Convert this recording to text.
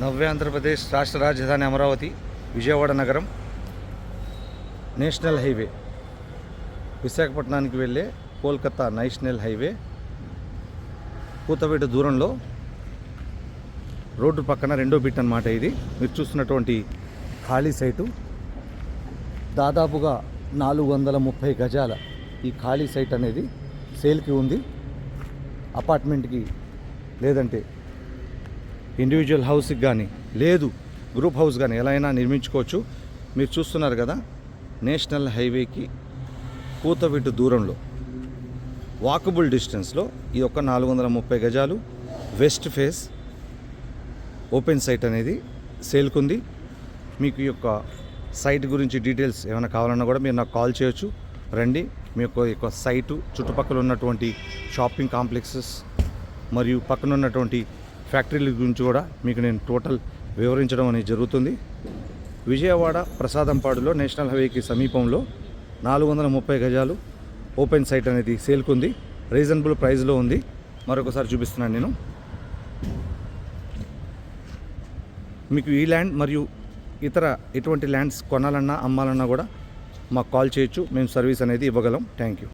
నవ్య ఆంధ్రప్రదేశ్ రాష్ట్ర రాజధాని అమరావతి విజయవాడ నగరం నేషనల్ హైవే. విశాఖపట్నానికి వెళ్ళే కోల్కతా నేషనల్ హైవే కూతవేట దూరంలో రోడ్డు పక్కన రెండో బిట్ అన్నమాట ఇది. మీరు చూస్తున్నటువంటి ఖాళీ సైటు. దాదాపుగా నాలుగు వందల ముప్పై గజాల ఈ ఖాళీ సైట్ అనేది సేల్కి ఉంది. అపార్ట్మెంట్కి లేదంటే ఇండివిజువల్ హౌస్కి కానీ లేదు గ్రూప్ హౌస్ కానీ ఎలా అయినా నిర్మించుకోవచ్చు. మీరు చూస్తున్నారు కదా నేషనల్ హైవేకి కూతవిట్టు దూరంలో వాకబుల్ డిస్టెన్స్లో ఈ యొక్క నాలుగు వందల ముప్పై గజాలు వెస్ట్ ఫేస్ ఓపెన్ సైట్ అనేది సేల్కుంది. మీకు ఈ యొక్క సైట్ గురించి డీటెయిల్స్ ఏమైనా కావాలన్నా కూడా మీరు నాకు కాల్ చేయొచ్చు. రండి మీ యొక్క యొక్క సైటు చుట్టుపక్కల ఉన్నటువంటి షాపింగ్ కాంప్లెక్సెస్ మరియు పక్కన ఉన్నటువంటి ఫ్యాక్టరీల గురించి కూడా మీకు నేను టోటల్ వివరించడం అనేది జరుగుతుంది. విజయవాడ ప్రసాదంపాడులో నేషనల్ హైవేకి సమీపంలో నాలుగు వందల ముప్పై గజాలు ఓపెన్ సైట్ అనేది సేల్కుంది. రీజనబుల్ ప్రైస్లో ఉంది. మరొకసారి చూపిస్తున్నాను నేను. మీకు ఈ ల్యాండ్ మరియు ఇతర ఎటువంటి ల్యాండ్స్ కొనాలన్నా అమ్మాలన్నా కూడా మాకు కాల్ చేయొచ్చు. మేము సర్వీస్ అనేది ఇవ్వగలం. Thank you.